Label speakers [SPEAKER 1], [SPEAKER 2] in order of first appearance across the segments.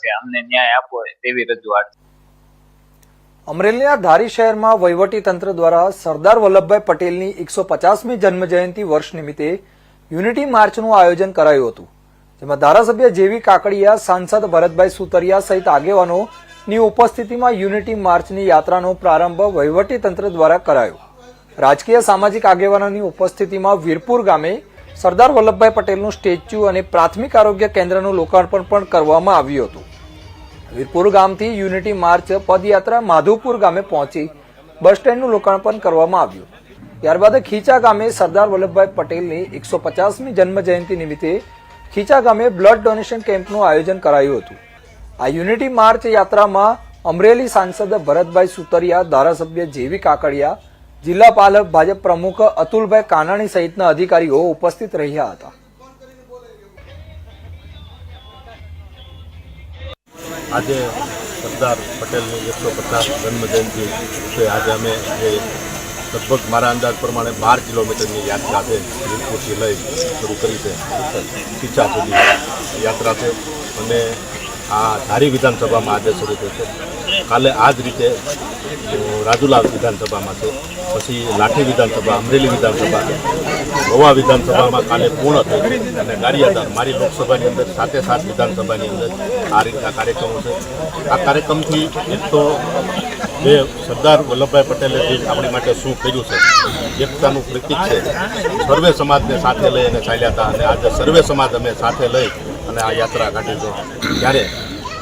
[SPEAKER 1] છે, અમને ન્યાય આપો તેવી રજૂઆત
[SPEAKER 2] અમરેલીના ધારી શહેરમાં વહીવટી તંત્ર દ્વારા સરદાર વલ્લભભાઈ પટેલની એકસો પચાસમી જન્મજયંતિ વર્ષ નિમિત્તે યુનિટી માર્ચનું આયોજન કરાયું હતું, જેમાં ધારાસભ્ય જેવી કાકડિયા, સાંસદ ભરતભાઈ સુતરિયા સહિત આગેવાનોની ઉપસ્થિતિમાં યુનિટી માર્ચની યાત્રાનો પ્રારંભ વહીવટી તંત્ર દ્વારા કરાયો. રાજકીય સામાજિક આગેવાનોની ઉપસ્થિતિમાં વીરપુર ગામે સરદાર વલ્લભભાઈ પટેલનું સ્ટેચ્યુ અને પ્રાથમિક આરોગ્ય કેન્દ્રનું લોકાર્પણ પણ કરવામાં આવ્યું હતું. વીરપુર ગામથી યુનિટી માર્ચ પદયાત્રા માધુપુર ગામે પહોંચી બસ સ્ટેન્ડનું લોકાર્પણ કરવામાં આવ્યું. ત્યારબાદ ખીચા ગામે સરદાર વલ્લભભાઈ પટેલની એકસો પચાસમી જન્મ જયંતિ નિમિત્તે ખીચા ગામે બ્લડ ડોનેશન કેમ્પનું આયોજન કરાયું હતું. આ યુનિટી માર્ચ યાત્રામાં અમરેલી સાંસદ ભરતભાઈ સુતરિયા, ધારાસભ્ય જેવી કાકડિયા જિલ્લા પાલક ભાજપ પ્રમુખ અતુલભાઈ કાનાણી સહિતના અધિકારીઓ ઉપસ્થિત રહ્યા હતા.
[SPEAKER 3] આજે સરદાર પટેલની એકસો પચાસ જન્મજયંતિ છે. આજે અમે એ લગભગ મારા અંદાજ પ્રમાણે બાર કિલોમીટરની યાત્રા છે વીરપુરથી લઈ શરૂ કરી છે. ખીચા સુધી યાત્રા છે. અને આ ધારી વિધાનસભામાં આજે શરૂ થશે. કાલે આ જ રીતે અ, રાજુલા વિધાનસભામાં છે પછી લાઠી વિધાનસભા અમરેલી વિધાનસભા ગોવા વિધાનસભામાં કાલે પૂર્ણ થઈ અને ગારિયાદાર મારી લોકસભાની અંદર સાતે સાત વિધાનસભાની અંદર આ રીતના કાર્યક્રમો છે. આ કાર્યક્રમથી એક તો જે સરદાર વલ્લભભાઈ પટેલે જે આપણી માટે શું કર્યું છે એકતાનું પ્રતિક છે. સર્વે સમાજને સાથે લઈ અને ચાલ્યા હતા અને આજે સર્વે સમાજ અમે સાથે લઈ અને આ યાત્રા કાઢી છે. ત્યારે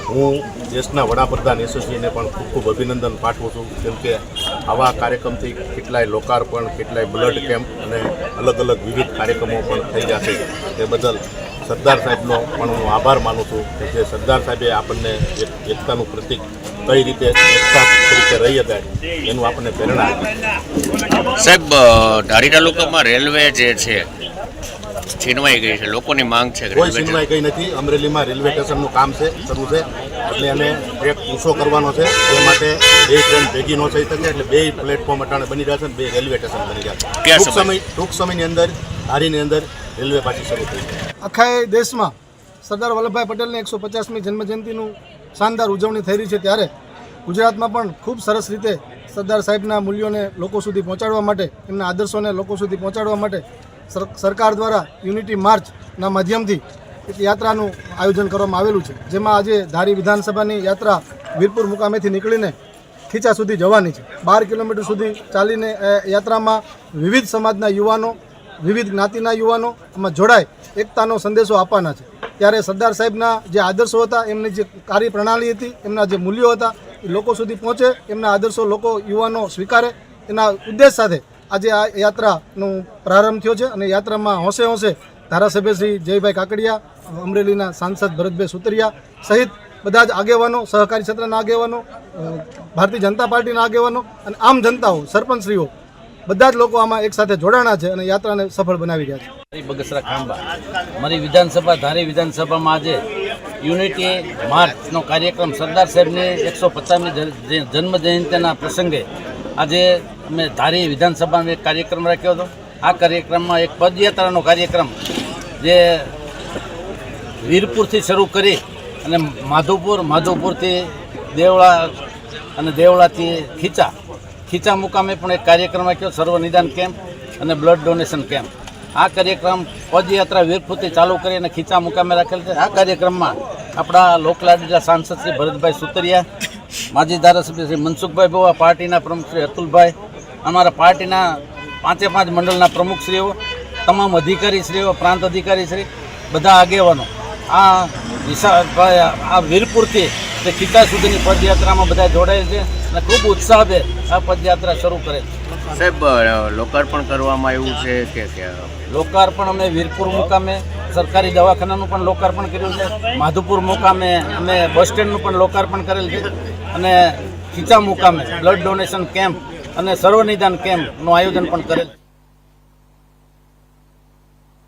[SPEAKER 3] હું દેશના વડાપ્રધાન યશસ્વીને પણ ખૂબ ખૂબ અભિનંદન પાઠવું છું. કેમ કે આવા કાર્યક્રમથી કેટલાય લોકાર્પણ, કેટલાય બ્લડ કેમ્પ અને અલગ અલગ વિવિધ કાર્યક્રમો પણ થઈ જશે. તે બદલ સરદાર સાહેબનો પણ હું આભાર માનું છું કે જે સરદાર સાહેબે આપણને એક એકતાનું પ્રતિક કઈ રીતે એકતા તરીકે રહી હતા, એનું આપણને પ્રેરણા આપી.
[SPEAKER 4] સાહેબ ધારી તાલુકામાં રેલવે જે છે છીનવાઈ ગઈ છે. લોકોની માંગ છે
[SPEAKER 3] કોઈ છીનવાઈ ગઈ નથી. અમરેલીમાં રેલવે સ્ટેશનનું કામ છે શરૂ છે. એટલે અમે એક ઊંચો કરવાનો છે. એ માટે બે ટ્રેન ભેગી ન થઈ શકે. એટલે બે પ્લેટફોર્મ અટાણે બની રહ્યા છે બે રેલવે સ્ટેશન બની રહ્યા છે. ટૂંક
[SPEAKER 4] સમય?
[SPEAKER 3] ટૂંક સમયની અંદર હારીની અંદર રેલવે પાછી શરૂ થઈ
[SPEAKER 5] આખા દેશમાં સરદાર વલ્લભભાઈ પટેલની એકસો પચાસમી જન્મજયંતિનું શાનદાર ઉજવણી થઈ રહી છે ત્યારે ગુજરાતમાં પણ ખૂબ સરસ રીતે સરદાર સાહેબના મૂલ્યોને લોકો સુધી પહોંચાડવા માટે એમના આદર્શોને લોકો સુધી પહોંચાડવા માટે સરકાર દ્વારા યુનિટી માર્ચના માધ્યમથી એક યાત્રાનું આયોજન કરવામાં આવેલું છે, જેમાં આજે ધારી વિધાનસભાની યાત્રા વીરપુર મુકામેથી નીકળીને ખીચા સુધી જવાની છે. બાર કિલોમીટર સુધી ચાલીને યાત્રામાં વિવિધ સમાજના યુવાનો, વિવિધ જ્ઞાતિના યુવાનો આમાં જોડાય, એકતાનો સંદેશો આપવાના છે. ત્યારે સરદાર સાહેબના જે આદર્શો હતા, એમની જે કાર્ય પ્રણાલી હતી, એમના જે મૂલ્યો હતા, એ લોકો સુધી પહોંચે, એમના આદર્શો લોકો યુવાનો સ્વીકારે. એના ઉદ્દેશ સાથે આજે આ યાત્રાનું પ્રારંભ થયો છે અને યાત્રામાં હોંશે હોંશે ધારાસભ્ય શ્રી જયભાઈ કાકડિયા, અમરેલીના સાંસદ ભરતભાઈ સુતરિયા સહિત બધા જ આગેવાનો, સહકારી ક્ષેત્રના આગેવાનો ભારતીય જનતા પાર્ટીના આગેવાનો અને આમ જનતાઓ, સરપંચશ્રીઓ, બધા જ લોકો આમાં એક સાથે જોડાણા છે અને યાત્રાને સફળ બનાવી રહ્યા છે.
[SPEAKER 6] મારી બગસરા ખાંભા, મારી વિધાનસભા, ધારી વિધાનસભામાં આજે યુનિટી માર્ચનો કાર્યક્રમ સરદાર સાહેબની એકસો પચાસમી જન્મ જયંતિના પ્રસંગે આજે અમે ધારી વિધાનસભાનો એક કાર્યક્રમ રાખ્યો હતો. આ કાર્યક્રમમાં એક પદયાત્રાનો કાર્યક્રમ જે વીરપુરથી શરૂ કરી અને માધવપુર, માધવપુરથી દેવળા અને દેવળાથી ખીચા ખીચા મુકામે પણ એક કાર્યક્રમ રાખ્યો, સર્વ નિદાન કેમ્પ અને બ્લડ ડોનેશન કેમ્પ. આ કાર્યક્રમ પદયાત્રા વીરપુરથી ચાલુ કરી અને ખીચા મુકામે રાખેલ છે. આ કાર્યક્રમમાં આપણા લોકલાડીલા સાંસદ શ્રી ભરતભાઈ સુતરિયા, માજી ધારાસભ્ય શ્રી મનસુખભાઈ બુવા પાર્ટીના પ્રમુખ શ્રી અતુલભાઈ અમારા પાર્ટીના પાંચે પાંચ મંડળના પ્રમુખશ્રીઓ તમામ અધિકારીશ્રીઓ પ્રાંત અધિકારીશ્રી બધા આગેવાનો. આ વિશાળભાઈ આ વીરપુરથી તે ખીતા સુધીની પદયાત્રામાં બધા જોડાય છે અને ખૂબ ઉત્સાહભેર આ પદયાત્રા શરૂ કરે છે.
[SPEAKER 4] સાહેબ લોકાર્પણ કરવામાં આવ્યું છે કે કે?
[SPEAKER 6] લોકાર્પણ અમે વીરપુર મુકામે સરકારી દવાખાનાનું પણ લોકાર્પણ કર્યું છે. માધુપુર મુકામે અમે બસ સ્ટેન્ડનું પણ લોકાર્પણ કરેલ છે. અને ખીચા મુકામે બ્લડ ડોનેશન કેમ્પ અને સર્વનિદાન કેમ્પનું આયોજન પણ કરેલ